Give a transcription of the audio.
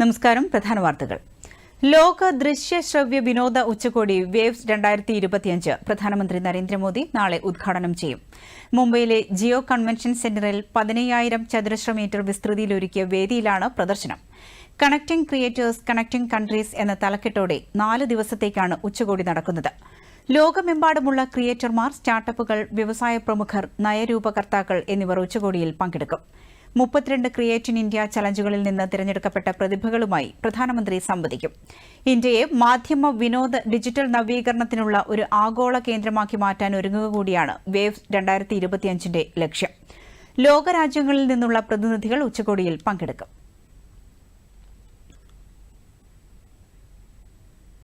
നമസ്കാരം. പ്രധാന വാർത്തകൾ. ലോക ദൃശ്യ ശ്രവ്യ വിനോദ ഉച്ചകോടി വേവ്സ് രണ്ടായിരത്തി ഇരുപത്തിയഞ്ച് പ്രധാനമന്ത്രി നരേന്ദ്രമോദി നാളെ ഉദ്ഘാടനം ചെയ്യും. മുംബൈയിലെ ജിയോ കൺവെൻഷൻ സെന്ററിൽ പതിനയ്യായിരം ചതുരശ്ര മീറ്റർ വിസ്തൃതിയിലൊരുക്കിയ വേദിയിലാണ് പ്രദർശനം. കണക്ടിംഗ് ക്രിയേറ്റേഴ്സ് കണക്ടിംഗ് കൺട്രീസ് എന്ന തലക്കെട്ടോടെ നാല് ദിവസത്തേക്കാണ് ഉച്ചകോടി നടക്കുന്നത്. ലോകമെമ്പാടുമുള്ള ക്രിയേറ്റർമാർ സ്റ്റാർട്ടപ്പുകൾ വ്യവസായ പ്രമുഖർ നയരൂപകർത്താക്കൾ എന്നിവർ ഉച്ചകോടിയിൽ പങ്കെടുക്കും. മുപ്പത്തിരണ്ട് ക്രിയേറ്റ് ഇൻ ഇന്ത്യ ചലഞ്ചുകളിൽ നിന്ന് തിരഞ്ഞെടുക്കപ്പെട്ട പ്രതിഭകളുമായി പ്രധാനമന്ത്രി സംവദിക്കും. ഇന്ത്യയെ മാധ്യമ വിനോദ ഡിജിറ്റൽ നവീകരണത്തിനുള്ള ഒരു ആഗോള കേന്ദ്രമാക്കി മാറ്റാൻ ഒരുങ്ങുക കൂടിയാണ് വേവ് രണ്ടായിരത്തി ഇരുപത്തിയഞ്ചിന്റെ ലക്ഷ്യം. ലോകരാജ്യങ്ങളിൽ നിന്നുള്ള പ്രതിനിധികൾ ഉച്ചകോടിയിൽ പങ്കെടുക്കും.